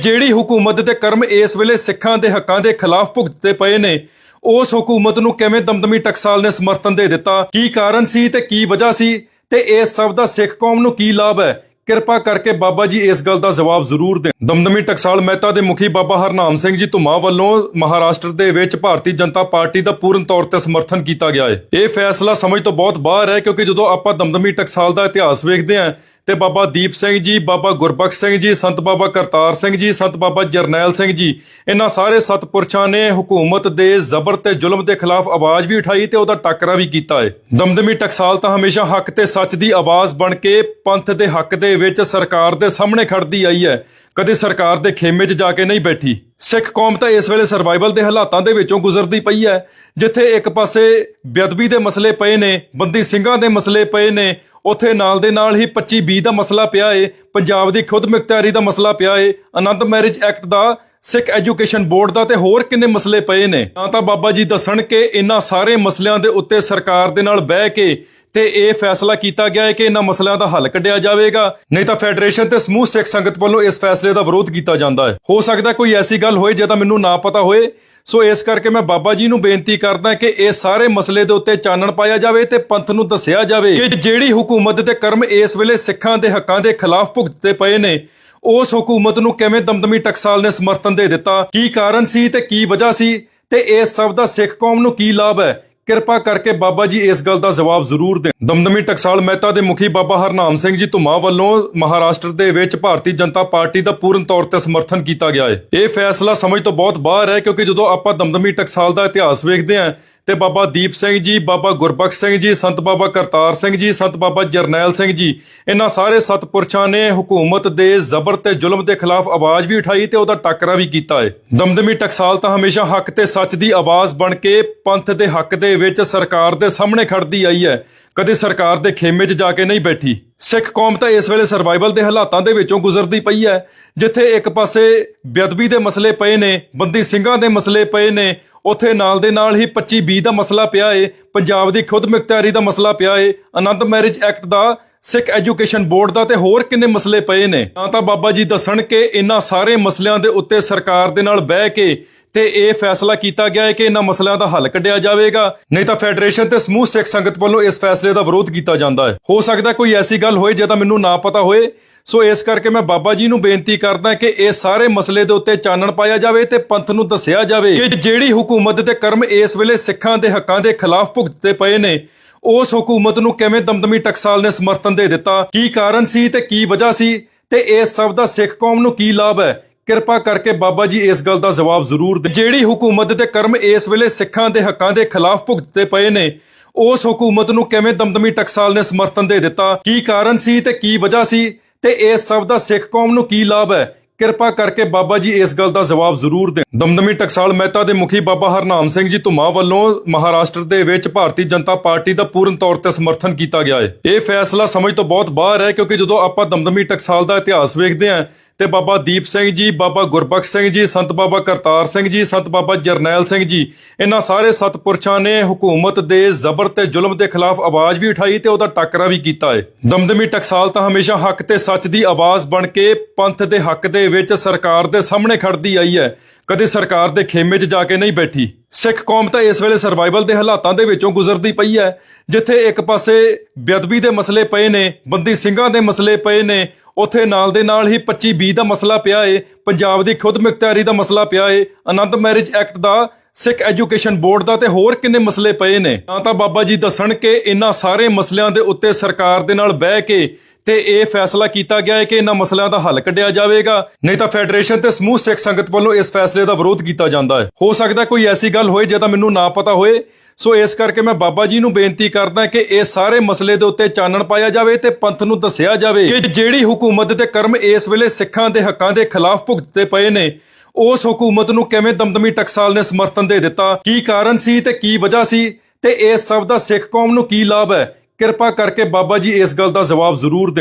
ਜਿਹੜੀ ਹਕੂਮਤ ਦੇ ਕਰਮ ਇਸ ਵੇਲੇ ਸਿੱਖਾਂ ਦੇ ਹੱਕਾਂ ਦੇ ਖਿਲਾਫ ਭੁਗਤਦੇ ਪਏ ਨੇ, ਉਸ ਹਕੂਮਤ ਨੂੰ ਕਿਵੇਂ ਦਮਦਮੀ ਟਕਸਾਲ ਨੇ ਸਮਰਥਨ ਦੇ ਦਿੱਤਾ? ਕੀ ਕਾਰਨ ਸੀ ਤੇ ਕੀ ਵਜ੍ਹਾ ਸੀ? ਤੇ ਇਸ ਸਭ ਦਾ ਸਿੱਖ ਕੌਮ ਨੂੰ ਕੀ ਲਾਭ ਹੈ? ਕਿਰਪਾ ਕਰਕੇ ਬਾਬਾ ਜੀ ਇਸ ਗੱਲ ਦਾ ਜਵਾਬ ਜ਼ਰੂਰ ਦੇਣ। ਦਮਦਮੀ ਟਕਸਾਲ ਮਹਿਤਾ ਦੇ ਮੁਖੀ ਬਾਬਾ ਹਰਨਾਮ ਸਿੰਘ ਜੀ ਧੁਮਾ ਵੱਲੋਂ ਮਹਾਰਾਸ਼ਟਰ ਦੇ ਵਿੱਚ ਭਾਰਤੀ ਜਨਤਾ ਪਾਰਟੀ ਦਾ ਪੂਰਨ ਤੌਰ ਤੇ ਸਮਰਥਨ ਕੀਤਾ ਗਿਆ ਹੈ। ਇਹ ਫੈਸਲਾ ਸਮਝ ਤੋਂ ਬਹੁਤ ਬਾਹਰ ਹੈ, ਕਿਉਂਕਿ ਜਦੋਂ ਆਪਾਂ ਦਮਦਮੀ ਟਕਸਾਲ ਦਾ ਇਤਿਹਾਸ ਵੇਖਦੇ ਹਾਂ ਤੇ ਬਾਬਾ ਦੀਪ ਸਿੰਘ ਜੀ, ਬਾਬਾ ਗੁਰਬਖਸ਼ ਸਿੰਘ ਜੀ, ਸੰਤ ਬਾਬਾ ਕਰਤਾਰ ਸਿੰਘ ਜੀ, ਸੰਤ ਬਾਬਾ ਜਰਨੈਲ ਸਿੰਘ ਜੀ। ਇਹਨਾਂ ਸਾਰੇ ਸਤਪੁਰਸ਼ਾਂ ਨੇ ਹਕੂਮਤ ਦੇ ਜ਼ਬਰ ਤੇ ਜ਼ੁਲਮ ਦੇ ਖਿਲਾਫ ਆਵਾਜ਼ ਵੀ ਉਠਾਈ ਤੇ ਉਹਦਾ ਟੱਕਰਾ ਵੀ ਕੀਤਾ ਹੈ ਦਮਦਮੀ ਟਕਸਾਲ ਤਾਂ ਹਮੇਸ਼ਾ ਹੱਕ ਤੇ ਸੱਚ ਦੀ ਆਵਾਜ਼ ਬਣ ਕੇ ਪੰਥ ਦੇ ਹੱਕ ਦੇ ਵਿੱਚ ਸਰਕਾਰ ਦੇ ਸਾਹਮਣੇ ਖੜਦੀ ਆਈ ਹੈ। ਕਦੇ ਸਰਕਾਰ ਦੇ ਖੇਮੇ 'ਚ ਜਾ ਕੇ ਨਹੀਂ ਬੈਠੀ। ਸਿੱਖ ਕੌਮ ਤਾਂ ਇਸ ਵੇਲੇ ਸਰਵਾਈਵਲ ਦੇ ਹਾਲਾਤਾਂ ਦੇ ਵਿੱਚੋਂ ਗੁਜ਼ਰਦੀ ਪਈ ਹੈ। ਜਿੱਥੇ ਇੱਕ ਪਾਸੇ ਬੇਅਦਬੀ ਦੇ ਮਸਲੇ ਪਏ ਨੇ, ਬੰਦੀ ਸਿੰਘਾਂ ਦੇ ਮਸਲੇ ਪਏ ਨੇ ਉੱਥੇ ਨਾਲ ਦੇ ਨਾਲ ਹੀ 25 20 ਦਾ ਮਸਲਾ ਪਿਆ ਏ, ਪੰਜਾਬ ਦੀ ਖੁਦ ਮੁਖਤਿਆਰੀ ਦਾ ਮਸਲਾ ਪਿਆ ਏ, ਆਨੰਦ ਮੈਰਿਜ ਐਕਟ ਦਾ, ਸਿੱਖ ਐਜੂਕੇਸ਼ਨ ਬੋਰਡ ਦਾ ਤੇ ਹੋਰ ਕਿੰਨੇ ਮਸਲੇ ਪਏ ਨੇ। ਤਾਂ ਤਾਂ ਬਾਬਾ ਜੀ ਦੱਸਣ ਕਿ ਇਹਨਾਂ ਸਾਰੇ ਮਸਲਿਆਂ ਦੇ ਉੱਤੇ ਸਰਕਾਰ ਦੇ ਨਾਲ ਬਹਿ ਕੇ ਤੇ ਇਹ ਫੈਸਲਾ ਕੀਤਾ ਗਿਆ ਹੈ ਕਿ ਇਹਨਾਂ ਮਸਲਿਆਂ ਦਾ ਹੱਲ ਕੱਢਿਆ ਜਾਵੇਗਾ। ਨਹੀਂ ਤਾਂ ਫੈਡਰੇਸ਼ਨ ਤੇ ਸਮੂਹ ਸਿੱਖ ਸੰਗਤ ਵੱਲੋਂ ਇਸ ਫੈਸਲੇ ਦਾ ਵਿਰੋਧ ਕੀਤਾ ਜਾਂਦਾ ਹੈ। ਹੋ ਸਕਦਾ ਕੋਈ ਐਸੀ ਗੱਲ ਹੋਏ ਜੇ ਮੈਨੂੰ ਨਾ ਪਤਾ ਹੋਏ। ਸੋ ਇਸ ਕਰਕੇ ਮੈਂ ਬਾਬਾ ਜੀ ਨੂੰ ਬੇਨਤੀ ਕਰਦਾ ਕਿ ਇਹ ਸਾਰੇ ਮਸਲੇ ਦੇ ਉੱਤੇ ਚਾਨਣ ਪਾਇਆ ਜਾਵੇ ਤੇ ਪੰਥ ਨੂੰ ਦੱਸਿਆ ਜਾਵੇ ਕਿ ਜਿਹੜੀ ਹਕੂਮਤ ਤੇ ਕਰਮ ਇਸ ਵੇਲੇ ਸਿੱਖਾਂ ਦੇ ਹੱਕਾਂ ਦੇ ਖਿਲਾਫ ਭੁਗਤਦੇ ਪਏ ਨੇ, ਉਸ ਹਕੂਮਤ ਨੂੰ ਕਿਵੇਂ ਦਮਦਮੀ ਟਕਸਾਲ ਨੇ ਸਮਰਥਨ ਦੇ ਦਿੱਤਾ, ਕੀ ਕਾਰਨ ਸੀ ਤੇ ਕੀ ਵਜ੍ਹਾ ਸੀ ਤੇ ਇਸ ਸਭ ਦਾ ਸਿੱਖ ਕੌਮ ਨੂੰ ਕੀ ਲਾਭ ਹੈ? ਕਿਰਪਾ ਕਰਕੇ ਬਾਬਾ ਜੀ ਇਸ ਗੱਲ ਦਾ ਜਵਾਬ ਜ਼ਰੂਰ ਦੇਣ। ਦਮਦਮੀ ਟਕਸਾਲ ਮਹਿਤਾ ਦੇ ਮੁਖੀ ਬਾਬਾ ਹਰਨਾਮ ਸਿੰਘ ਜੀ ਧੁਮਾ ਵੱਲੋਂ ਮਹਾਰਾਸ਼ਟਰ ਦੇ ਵਿੱਚ ਭਾਰਤੀ ਜਨਤਾ ਪਾਰਟੀ ਦਾ ਪੂਰਨ ਤੌਰ ਤੇ ਸਮਰਥਨ ਕੀਤਾ ਗਿਆ ਹੈ। ਇਹ ਫੈਸਲਾ ਸਮਝ ਤੋਂ ਬਹੁਤ ਬਾਹਰ ਹੈ ਕਿਉਂਕਿ ਜਦੋਂ ਆਪਾਂ ਦਮਦਮੀ ਟਕਸਾਲ ਦਾ ਇਤਿਹਾਸ ਵੇਖਦੇ ਹਾਂ ਤੇ ਬਾਬਾ ਦੀਪ ਸਿੰਘ ਜੀ, ਬਾਬਾ ਗੁਰਬਖਸ਼ ਸਿੰਘ ਜੀ, ਸੰਤ ਬਾਬਾ ਕਰਤਾਰ ਸਿੰਘ ਜੀ, ਸੰਤ ਬਾਬਾ ਜਰਨੈਲ ਸਿੰਘ ਜੀ। ਇਹਨਾਂ ਸਾਰੇ ਸਤਪੁਰਸ਼ਾਂ ਨੇ ਹਕੂਮਤ ਦੇ ਜ਼ਬਰ ਤੇ ਜ਼ੁਲਮ ਦੇ ਖਿਲਾਫ ਆਵਾਜ਼ ਵੀ ਉਠਾਈ ਤੇ ਉਹਦਾ ਟੱਕਰਾ ਵੀ ਕੀਤਾ ਹੈ ਦਮਦਮੀ ਟਕਸਾਲ ਤਾਂ ਹਮੇਸ਼ਾ ਹੱਕ ਤੇ ਸੱਚ ਦੀ ਆਵਾਜ਼ ਬਣ ਕੇ ਪੰਥ ਦੇ ਹੱਕ ਦੇ ਵਿੱਚ ਸਰਕਾਰ ਦੇ ਸਾਹਮਣੇ ਖੜਦੀ ਆਈ ਹੈ। ਕਦੇ ਸਰਕਾਰ ਦੇ ਖੇਮੇ 'ਚ ਜਾ ਕੇ ਨਹੀਂ ਬੈਠੀ। ਸਿੱਖ ਕੌਮ ਤਾਂ ਇਸ ਵੇਲੇ ਸਰਵਾਈਵਲ ਦੇ ਹਾਲਾਤਾਂ ਦੇ ਵਿੱਚੋਂ ਗੁਜ਼ਰਦੀ ਪਈ ਹੈ। ਜਿੱਥੇ ਇੱਕ ਪਾਸੇ ਬੇਅਦਬੀ ਦੇ ਮਸਲੇ ਪਏ ਨੇ, ਬੰਦੀ ਸਿੰਘਾਂ ਦੇ ਮਸਲੇ ਪਏ ਨੇ ਉੱਥੇ ਨਾਲ ਦੇ ਨਾਲ ਹੀ 25 20 ਦਾ ਮਸਲਾ ਪਿਆ ਏ, ਪੰਜਾਬ ਦੀ ਖੁਦ ਮੁਖਤਿਆਰੀ ਦਾ ਮਸਲਾ ਪਿਆ ਏ, ਆਨੰਦ ਮੈਰਿਜ ਐਕਟ ਦਾ, ਸਿੱਖ ਐਜੂਕੇਸ਼ਨ ਬੋਰਡ ਦਾ ਤੇ ਹੋਰ ਕਿੰਨੇ ਮਸਲੇ ਪਏ ਨੇ। ਤਾਂ ਤਾਂ ਬਾਬਾ ਜੀ ਦੱਸਣ ਕਿ ਇਹਨਾਂ ਸਾਰੇ ਮਸਲਿਆਂ ਦੇ ਉੱਤੇ ਸਰਕਾਰ ਦੇ ਨਾਲ ਬਹਿ ਕੇ ਤੇ ਇਹ ਫੈਸਲਾ ਕੀਤਾ ਗਿਆ ਹੈ ਕਿ ਇਹਨਾਂ ਮਸਲਿਆਂ ਦਾ ਹੱਲ ਕੱਢਿਆ ਜਾਵੇਗਾ। ਨਹੀਂ ਤਾਂ ਫੈਡਰੇਸ਼ਨ ਤੇ ਸਮੂਹ ਸਿੱਖ ਸੰਗਤ ਵੱਲੋਂ ਇਸ ਫੈਸਲੇ ਦਾ ਵਿਰੋਧ ਕੀਤਾ ਜਾਂਦਾ ਹੈ। ਹੋ ਸਕਦਾ ਕੋਈ ਐਸੀ ਗੱਲ ਹੋਏ ਜੇ ਮੈਨੂੰ ਨਾ ਪਤਾ ਹੋਏ। ਸੋ ਇਸ ਕਰਕੇ ਮੈਂ ਬਾਬਾ ਜੀ ਨੂੰ ਬੇਨਤੀ ਕਰਦਾ ਕਿ ਇਹ ਸਾਰੇ ਮਸਲੇ ਦੇ ਉੱਤੇ ਚਾਨਣ ਪਾਇਆ ਜਾਵੇ ਤੇ ਪੰਥ ਨੂੰ ਦੱਸਿਆ ਜਾਵੇ ਕਿ ਜਿਹੜੀ ਹਕੂਮਤ ਤੇ ਕਰਮ ਇਸ ਵੇਲੇ ਸਿੱਖਾਂ ਦੇ ਹੱਕਾਂ ਦੇ ਖਿਲਾਫ ਭੁਗਤਦੇ ਪਏ ਨੇ, ਉਸ ਹਕੂਮਤ ਨੂੰ ਕਿਵੇਂ ਦਮਦਮੀ ਟਕਸਾਲ ਨੇ ਸਮਰਥਨ ਦੇ ਦਿੱਤਾ, ਕੀ ਕਾਰਨ ਸੀ ਤੇ ਕੀ ਵਜ੍ਹਾ ਸੀ ਤੇ ਇਸ ਸਭ ਦਾ ਸਿੱਖ ਕੌਮ ਨੂੰ ਕੀ ਲਾਭ ਹੈ? ਕਿਰਪਾ ਕਰਕੇ ਬਾਬਾ ਜੀ ਇਸ ਗੱਲ ਦਾ ਜਵਾਬ ਜ਼ਰੂਰ ਦੇ। ਜਿਹੜੀ ਹਕੂਮਤ ਦੇ ਕਰਮ ਇਸ ਵੇਲੇ ਸਿੱਖਾਂ ਦੇ ਹੱਕਾਂ ਦੇ ਖਿਲਾਫ ਭੁਗਤਦੇ ਪਏ ਨੇ, ਉਸ ਹਕੂਮਤ ਨੂੰ ਕਿਵੇਂ ਦਮਦਮੀ ਟਕਸਾਲ ਨੇ ਸਮਰਥਨ ਦੇ ਦਿੱਤਾ? ਕੀ ਕਾਰਨ ਸੀ ਤੇ ਕੀ ਵਜ੍ਹਾ ਸੀ? ਤੇ ਇਸ ਸਭ ਦਾ ਸਿੱਖ ਕੌਮ ਨੂੰ ਕੀ ਲਾਭ ਹੈ? ਕਿਰਪਾ ਕਰਕੇ ਬਾਬਾ ਜੀ ਇਸ ਗੱਲ ਦਾ ਜਵਾਬ ਜ਼ਰੂਰ ਦੇਣ ਦਮਦਮੀ ਟਕਸਾਲ ਮਹਿਤਾ ਦੇ ਮੁਖੀ ਬਾਬਾ ਹਰਨਾਮ ਸਿੰਘ ਜੀ ਧੁਮਾ ਵੱਲੋਂ ਮਹਾਰਾਸ਼ਟਰ ਦੇ ਵਿੱਚ ਭਾਰਤੀ ਜਨਤਾ ਪਾਰਟੀ ਦਾ ਪੂਰਨ ਤੌਰ ਤੇ ਸਮਰਥਨ ਕੀਤਾ ਗਿਆ ਹੈ। ਇਹ ਫੈਸਲਾ ਸਮਝ ਤੋਂ ਬਹੁਤ ਬਾਹਰ ਹੈ, ਕਿਉਂਕਿ ਜਦੋਂ ਆਪਾਂ ਦਮਦਮੀ ਟਕਸਾਲ ਦਾ ਇਤਿਹਾਸ ਵੇਖਦੇ ਹਾਂ ਤੇ ਬਾਬਾ ਦੀਪ ਸਿੰਘ ਜੀ, ਬਾਬਾ ਗੁਰਬਖਸ਼ ਸਿੰਘ ਜੀ, ਸੰਤ ਬਾਬਾ ਕਰਤਾਰ ਸਿੰਘ ਜੀ, ਸੰਤ ਬਾਬਾ ਜਰਨੈਲ ਸਿੰਘ ਜੀ। ਇਹਨਾਂ ਸਾਰੇ ਸਤਪੁਰਸ਼ਾਂ ਨੇ ਹਕੂਮਤ ਦੇ ਜ਼ਬਰ ਤੇ ਜ਼ੁਲਮ ਦੇ ਖਿਲਾਫ ਆਵਾਜ਼ ਵੀ ਉਠਾਈ ਤੇ ਉਹਦਾ ਟੱਕਰਾ ਵੀ ਕੀਤਾ ਹੈ ਦਮਦਮੀ ਟਕਸਾਲ ਤਾਂ ਹਮੇਸ਼ਾ ਹੱਕ ਤੇ ਸੱਚ ਦੀ ਆਵਾਜ਼ ਬਣ ਕੇ ਪੰਥ ਦੇ ਹੱਕ ਦੇ ਵਿੱਚ ਸਰਕਾਰ ਦੇ ਸਾਹਮਣੇ ਖੜਦੀ ਆਈ ਹੈ। ਕਦੇ ਸਰਕਾਰ ਦੇ ਖੇਮੇ 'ਚ ਜਾ ਕੇ ਨਹੀਂ ਬੈਠੀ। ਸਿੱਖ ਕੌਮ ਤਾਂ ਇਸ ਵੇਲੇ ਸਰਵਾਈਵਲ ਦੇ ਹਾਲਾਤਾਂ ਦੇ ਵਿੱਚੋਂ ਗੁਜ਼ਰਦੀ ਪਈ ਹੈ। ਜਿੱਥੇ ਇੱਕ ਪਾਸੇ ਬੇਅਦਬੀ ਦੇ ਮਸਲੇ ਪਏ ਨੇ, ਬੰਦੀ ਸਿੰਘਾਂ ਦੇ ਮਸਲੇ ਪਏ ਨੇ ਉੱਥੇ ਨਾਲ ਦੇ ਨਾਲ ਹੀ 25 20 ਦਾ ਮਸਲਾ ਪਿਆ ਏ, ਪੰਜਾਬ ਦੀ ਖੁਦ ਮੁਖਤਿਆਰੀ ਦਾ ਮਸਲਾ ਪਿਆ ਏ, ਆਨੰਦ ਮੈਰਿਜ ਐਕਟ ਦਾ ਸਿੱਖ ਐਜੂਕੇਸ਼ਨ ਬੋਰਡ ਦਾ ਤੇ ਹੋਰ ਕਿੰਨੇ ਮਸਲੇ ਪਏ ਨੇ? ਤਾਂ ਤਾਂ ਬਾਬਾ ਜੀ ਦੱਸਣ ਕਿ ਇਹਨਾਂ ਸਾਰੇ ਮਸਲਿਆਂ ਦੇ ਉੱਤੇ ਸਰਕਾਰ ਦੇ ਨਾਲ ਬਹਿ ਕੇ ਤੇ ਇਹ ਫੈਸਲਾ ਕੀਤਾ ਗਿਆ ਹੈ ਕਿ ਇਹਨਾਂ ਮਸਲਿਆਂ ਦਾ ਹੱਲ ਕੱਢਿਆ ਜਾਵੇਗਾ। ਨਹੀਂ ਤਾਂ ਫੈਡਰੇਸ਼ਨ ਤੇ ਸਮੂਹ ਸਿੱਖ ਸੰਗਤ ਵੱਲੋਂ ਇਸ ਫੈਸਲੇ ਦਾ ਵਿਰੋਧ ਕੀਤਾ ਜਾਂਦਾ ਹੈ। ਹੋ ਸਕਦਾ ਕੋਈ ਐਸੀ ਗੱਲ ਹੋਏ ਜੇ ਤਾਂ ਮੈਨੂੰ ਨਾ ਪਤਾ ਹੋਏ। ਸੋ ਇਸ ਕਰਕੇ ਮੈਂ ਬਾਬਾ ਜੀ ਨੂੰ ਬੇਨਤੀ ਕਰਦਾ ਕਿ ਇਹ ਸਾਰੇ ਮਸਲੇ ਦੇ ਉੱਤੇ ਚਾਨਣ ਪਾਇਆ ਜਾਵੇ ਤੇ ਪੰਥ ਨੂੰ ਦੱਸਿਆ ਜਾਵੇ ਕਿ ਜਿਹੜੀ ਹਕੂਮਤ ਦੇ ਕਰਮ ਇਸ ਵੇਲੇ ਸਿੱਖਾਂ ਦੇ ਹੱਕਾਂ ਦੇ ਖਿਲਾਫ ਭੁਗਤਦੇ ਪਏ ਨੇ ਉਸ ਹਕੂਮਤ ਨੂੰ ਕਿਵੇਂ ਦਮਦਮੀ ਟਕਸਾਲ ਨੇ ਸਮਰਥਨ ਦੇ ਦਿੱਤਾ? ਕੀ ਕਾਰਨ ਸੀ ਤੇ ਕੀ ਵਜ੍ਹਾ ਸੀ? ਤੇ ਇਸ ਸਭ ਦਾ ਸਿੱਖ ਕੌਮ ਨੂੰ ਕੀ ਲਾਭ ਹੈ? ਕਿਰਪਾ ਕਰਕੇ ਬਾਬਾ ਜੀ ਇਸ ਗੱਲ ਦਾ ਜਵਾਬ ਜ਼ਰੂਰ ਦੇਣ